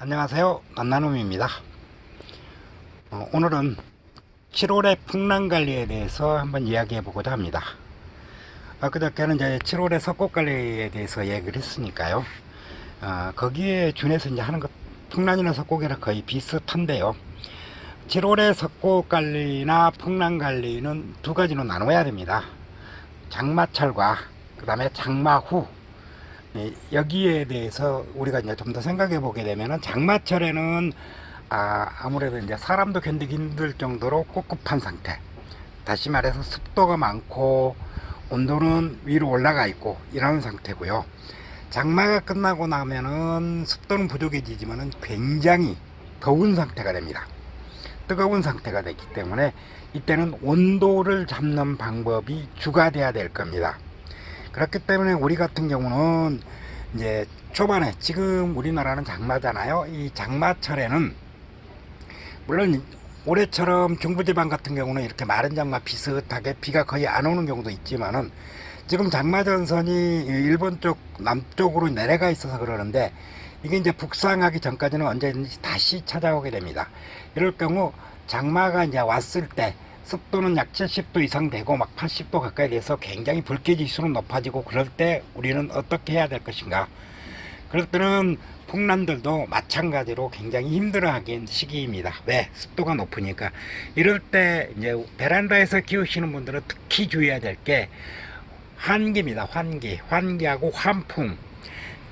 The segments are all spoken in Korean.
안녕하세요. 만나놈입니다. 어, 오늘은 7월의 풍랑관리에 대해서 한번 이야기해 보고자 합니다. 어, 그저께는 이제 7월의 석고관리에 대해서 얘기를 했으니까요. 어, 거기에 준해서 이제 하는 것 풍란이나 석고기랑 거의 비슷한데요. 7월의 석고관리나 풍랑관리는 두 가지로 나눠야 됩니다. 장마철과 그 다음에 장마후. 예, 여기에 대해서 우리가 이제 좀 더 생각해 보게 되면은 장마철에는 아, 아무래도 이제 사람도 견디기 힘들 정도로 꿉꿉한 상태. 다시 말해서 습도가 많고 온도는 위로 올라가 있고 이런 상태고요. 장마가 끝나고 나면은 습도는 부족해지지만은 굉장히 더운 상태가 됩니다. 뜨거운 상태가 됐기 때문에 이때는 온도를 잡는 방법이 주가 돼야 될 겁니다. 그렇기 때문에 우리 같은 경우는 이제 초반에 지금 우리나라는 장마잖아요. 이 장마철에는 물론 올해처럼 중부지방 같은 경우는 이렇게 마른 장마 비슷하게 비가 거의 안 오는 경우도 있지만은 지금 장마 전선이 일본 쪽 남쪽으로 내려가 있어서 그러는데 이게 이제 북상하기 전까지는 언제든지 다시 찾아오게 됩니다. 이럴 경우 장마가 이제 왔을 때 습도는 약 70도 이상 되고 막 80도 가까이 돼서 굉장히 불쾌 지수는 높아지고 그럴 때 우리는 어떻게 해야 될 것인가? 그럴 때는 풍란들도 마찬가지로 굉장히 힘들어하긴 시기입니다. 왜? 습도가 높으니까. 이럴 때 이제 베란다에서 키우시는 분들은 특히 주의해야 될 게 환기입니다. 환기. 환기하고 환풍.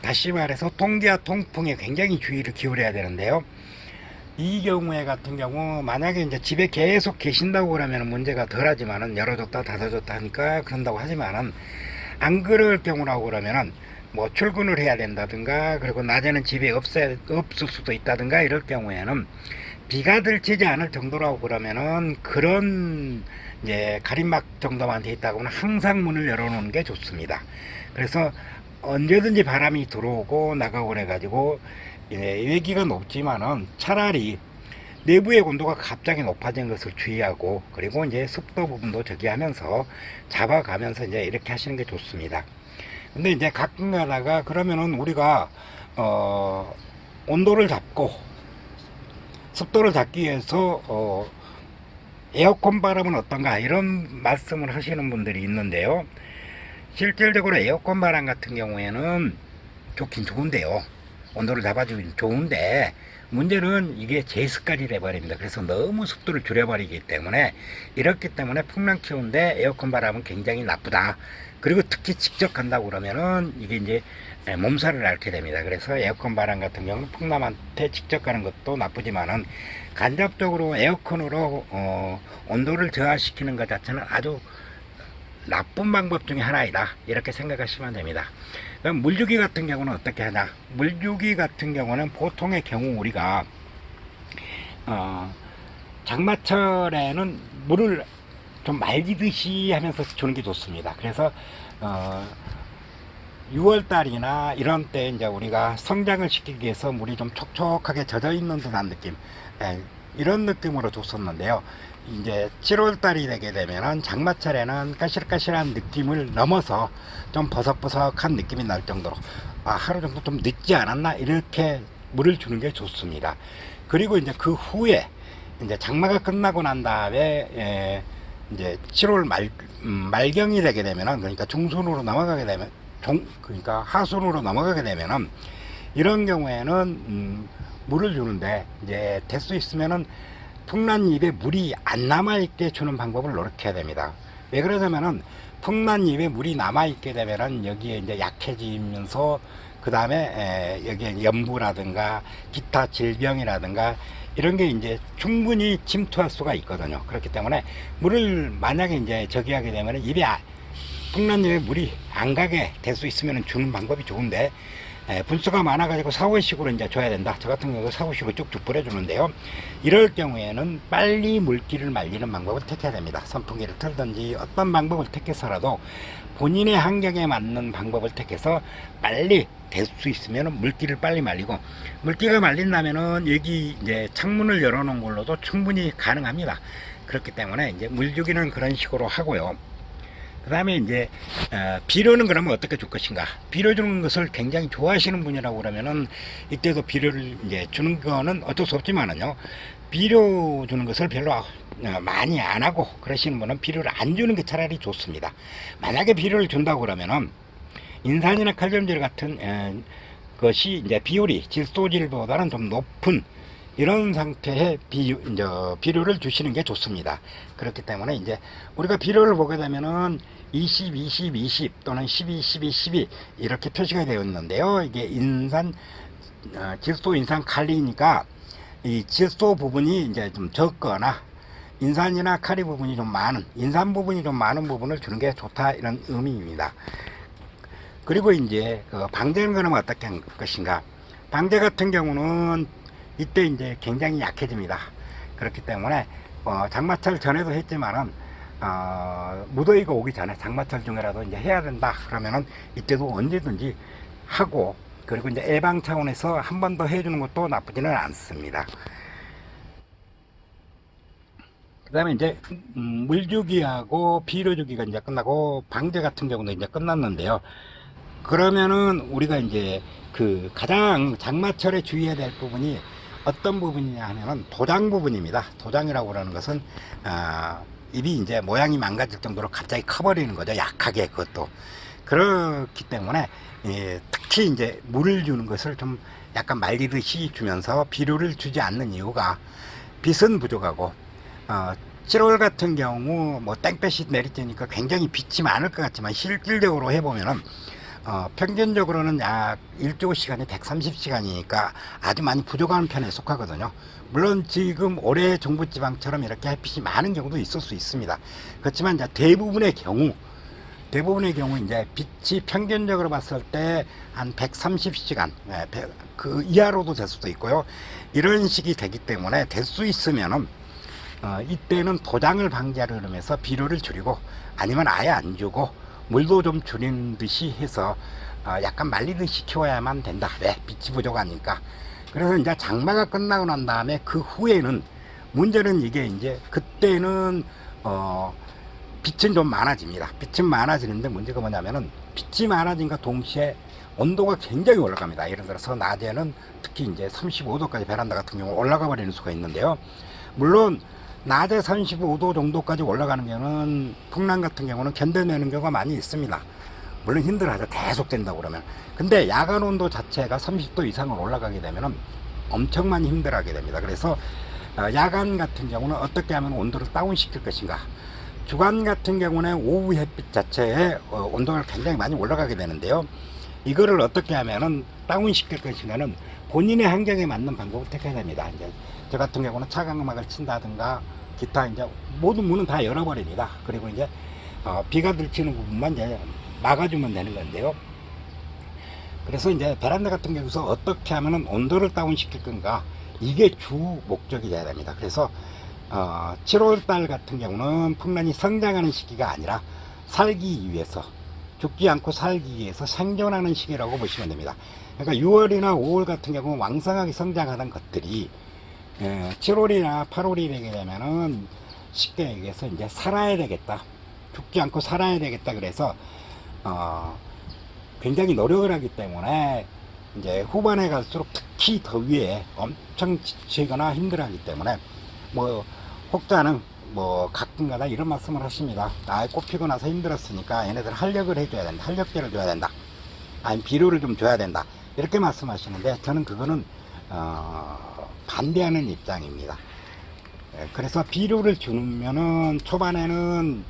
다시 말해서 통기와 통풍에 굉장히 주의를 기울여야 되는데요. 이 경우에 같은 경우 만약에 이제 집에 계속 계신다고 그러면 문제가 덜하지만은 열어줬다 닫아줬다 하니까 그런다고 하지만은 안 그럴 경우라고 그러면은 뭐 출근을 해야 된다든가 그리고 낮에는 집에 없어 없을 수도 있다든가 이럴 경우에는 비가 들치지 않을 정도라고 그러면은 그런 이제 가림막 정도만 돼 있다고 하면 항상 문을 열어놓는 게 좋습니다. 그래서 언제든지 바람이 들어오고 나가고 그래가지고 예, 외기가 높지만은 차라리 내부의 온도가 갑자기 높아진 것을 주의하고 그리고 이제 습도 부분도 저기하면서 잡아가면서 이제 이렇게 하시는 게 좋습니다. 근데 이제 가끔 가다가 그러면은 우리가 어 온도를 잡고 습도를 잡기 위해서 어 에어컨 바람은 어떤가 이런 말씀을 하시는 분들이 있는데요. 실질적으로 에어컨 바람 같은 경우에는 좋긴 좋은데요. 온도를 잡아주긴 좋은데 문제는 이게 제습까지 돼버립니다. 그래서 너무 습도를 줄여버리기 때문에 이렇기 때문에 풍랑 키우는데 에어컨 바람은 굉장히 나쁘다. 그리고 특히 직접 간다고 그러면은 이게 이제 몸살을 앓게 됩니다. 그래서 에어컨 바람 같은 경우는 풍남한테 직접 가는 것도 나쁘지만은 간접적으로 에어컨으로 어, 온도를 저하시키는 것 자체는 아주 나쁜 방법 중에 하나이다. 이렇게 생각하시면 됩니다. 그럼 물주기 같은 경우는 어떻게 하냐? 물주기 같은 경우는 보통의 경우 우리가 어, 장마철에는 물을 좀 말리듯이 하면서 주는 게 좋습니다. 그래서 어, 6월 달이나 이런 때 이제 우리가 성장을 시키기 위해서 물이 좀 촉촉하게 젖어 있는 듯한 느낌 예, 이런 느낌으로 줬었는데요. 이제 7월 달이 되게 되면은 장마철에는 까실까실한 느낌을 넘어서 좀 버석버석한 느낌이 날 정도로 아, 하루 정도 좀 늦지 않았나 이렇게 물을 주는 게 좋습니다. 그리고 이제 그 후에 이제 장마가 끝나고 난 다음에 예, 이제 7월 말 음, 말경이 되게 되면은 그러니까 중순으로 넘어가게 되면 종 그러니까 하순으로 넘어가게 되면은 이런 경우에는 음, 물을 주는데 이제 될 수 있으면은 풍란잎에 물이 안 남아있게 주는 방법을 노력해야 됩니다. 왜 그러냐면은 풍란잎에 물이 남아있게 되면은 여기에 이제 약해지면서 그 다음에 여기에 염부라든가 기타 질병이라든가 이런 게 이제 충분히 침투할 수가 있거든요. 그렇기 때문에 물을 만약에 이제 저기 하게 되면 입에 아- 풍란잎에 물이 안 가게 될 수 있으면 주는 방법이 좋은데 에, 분수가 많아가지고 사후식으로 이제 줘야 된다. 저 같은 경우 사후식으로 쭉쭉 뿌려주는데요. 이럴 경우에는 빨리 물기를 말리는 방법을 택해야 됩니다. 선풍기를 틀든지 어떤 방법을 택해서라도 본인의 환경에 맞는 방법을 택해서 빨리 될 수 있으면 물기를 빨리 말리고 물기가 말린다면은 여기 이제 창문을 열어놓은 걸로도 충분히 가능합니다. 그렇기 때문에 이제 물 주기는 그런 식으로 하고요. 그 다음에 이제 어, 비료는 그러면 어떻게 줄 것인가 비료 주는 것을 굉장히 좋아하시는 분이라고 그러면은 이때도 비료를 이제 주는 거는 어쩔 수 없지만은요 비료 주는 것을 별로 어, 많이 안 하고 그러시는 분은 비료를 안 주는 게 차라리 좋습니다 만약에 비료를 준다고 그러면은 인산이나 칼륨질 같은 에, 것이 이제 비율이 질소질보다는 좀 높은 이런 상태의 비, 이제 비료를 주시는 게 좋습니다. 그렇기 때문에 이제 우리가 비료를 보게 되면은 20, 20, 20 또는 12, 12, 12 이렇게 표시가 되어 있는데요. 이게 인산, 어, 질소, 인산, 칼리니까 이 질소 부분이 이제 좀 적거나 인산이나 칼리 부분이 좀 많은, 인산 부분이 좀 많은 부분을 주는 게 좋다 이런 의미입니다. 그리고 이제 그 방제는 그러면 어떻게 할 것인가? 방제 같은 경우는 이때 이제 굉장히 약해집니다. 그렇기 때문에 어, 장마철 전에도 했지만은 어, 무더위가 오기 전에 장마철 중에라도 이제 해야 된다 그러면은 이때도 언제든지 하고 그리고 이제 예방 차원에서 한 번 더 해주는 것도 나쁘지는 않습니다. 그 다음에 이제 음, 물주기하고 비료주기가 이제 끝나고 방제 같은 경우는 이제 끝났는데요. 그러면은 우리가 이제 그 가장 장마철에 주의해야 될 부분이 어떤 부분이냐 하면은 도장 부분입니다. 도장이라고 그러는 것은 아, 잎이 이제 모양이 망가질 정도로 갑자기 커버리는 거죠. 약하게 그것도 그렇기 때문에 예, 특히 이제 물을 주는 것을 좀 약간 말리듯이 주면서 비료를 주지 않는 이유가 빛은 부족하고 어, 7월 같은 경우 뭐 땡볕이 내리쬐니까 굉장히 빛이 많을 것 같지만 실질적으로 해보면은 어, 평균적으로는 약 일조 시간이 130시간이니까 아주 많이 부족한 편에 속하거든요. 물론 지금 올해 중부지방처럼 이렇게 햇빛이 많은 경우도 있을 수 있습니다. 그렇지만 이제 대부분의 경우, 대부분의 경우 이제 빛이 평균적으로 봤을 때 한 130시간, 그 이하로도 될 수도 있고요. 이런 식이 되기 때문에 될 수 있으면은 어, 이때는 도장을 방지하려면서 비료를 줄이고 아니면 아예 안 주고 물도 좀 줄인 듯이 해서 어, 약간 말리듯이 키워야만 된다. 왜? 빛이 부족하니까. 그래서 이제 장마가 끝나고 난 다음에 그 후에는 문제는 이게 이제 그때는 어 빛은 좀 많아집니다. 빛은 많아지는데 문제가 뭐냐면은 빛이 많아진과 동시에 온도가 굉장히 올라갑니다. 예를 들어서 낮에는 특히 이제 35도까지 베란다 같은 경우 올라가 버리는 수가 있는데요. 물론 낮에 35도 정도까지 올라가는 풍랑 같은 경우는 견뎌내는 경우가 많이 있습니다. 물론 힘들어하죠. 계속 된다고 그러면. 근데 야간 온도 자체가 30도 이상을 올라가게 되면은 엄청 많이 힘들어하게 됩니다. 그래서 어, 야간 같은 경우는 어떻게 하면 온도를 다운시킬 것인가. 주간 같은 경우는 오후 햇빛 자체에 어, 온도가 굉장히 많이 올라가게 되는데요. 이거를 어떻게 하면은 다운시킬 것인가는 본인의 환경에 맞는 방법을 택해야 됩니다. 저 같은 경우는 차광 음악을 친다든가 기타 이제 모든 문은 다 열어버립니다. 그리고 이제 어, 비가 들치는 부분만 이제 막아주면 되는 건데요. 그래서 이제 베란다 같은 경우서 어떻게 하면은 온도를 다운시킬 건가 이게 주 목적이 돼야 됩니다. 그래서 어, 7월달 같은 경우는 풍란이 성장하는 시기가 아니라 살기 위해서 죽지 않고 살기 위해서 생존하는 시기라고 보시면 됩니다. 그러니까 6월이나 5월 같은 경우는 왕성하게 성장하는 것들이 예, 7월이나 8월이 되게 되면은 쉽게 얘기해서 이제 살아야 되겠다. 죽지 않고 살아야 되겠다. 그래서 어, 굉장히 노력을 하기 때문에 이제 후반에 갈수록 특히 더위에 엄청 지치거나 힘들어 하기 때문에 뭐 혹자는 뭐 가끔가다 이런 말씀을 하십니다. 아, 꽃 피고 나서 힘들었으니까 얘네들 활력을 해줘야 된다. 활력제를 줘야 된다. 아니 비료를 좀 줘야 된다. 이렇게 말씀하시는데 저는 그거는 어, 반대하는 입장입니다. 예, 그래서 비료를 주면은 초반에는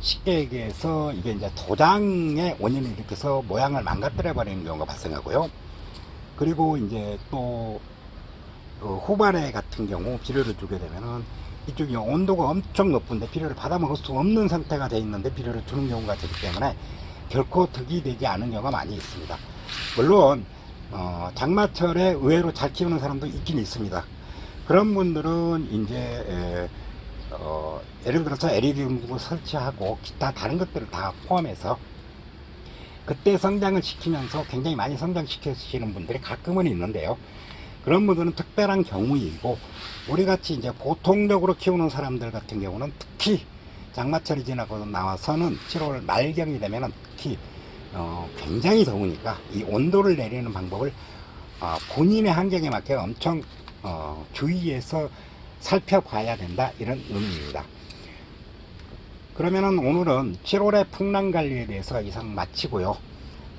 쉽게 얘기해서 이게 이제 도장의 원인을 일으켜서 모양을 망가뜨려 버리는 경우가 발생하고요. 그리고 이제 또 어, 후반에 같은 경우 비료를 주게 되면은 이쪽이 온도가 엄청 높은데 비료를 받아 먹을 수 없는 상태가 돼 있는데 비료를 주는 경우가 되기 때문에 결코 득이 되지 않은 경우가 많이 있습니다. 물론 어, 장마철에 의외로 잘 키우는 사람도 있긴 있습니다. 그런 분들은 이제 에, 어, 예를 들어서 등을 설치하고 기타 다른 것들을 다 포함해서 그때 성장을 시키면서 굉장히 많이 성장시키시는 분들이 가끔은 있는데요. 그런 분들은 특별한 경우이고 우리 같이 이제 보통적으로 키우는 사람들 같은 경우는 특히 장마철이 지나고 나와서는 7월 말경이 되면은 특히 어, 굉장히 더우니까 이 온도를 내리는 방법을 어, 본인의 환경에 맞게 엄청 어, 주의해서 살펴봐야 된다 이런 의미입니다. 그러면은 오늘은 7월의 풍랑 관리에 대해서 이상 마치고요.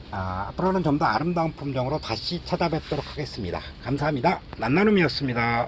아, 앞으로는 좀 더 아름다운 품종으로 다시 찾아뵙도록 하겠습니다. 감사합니다. 만나눔이었습니다.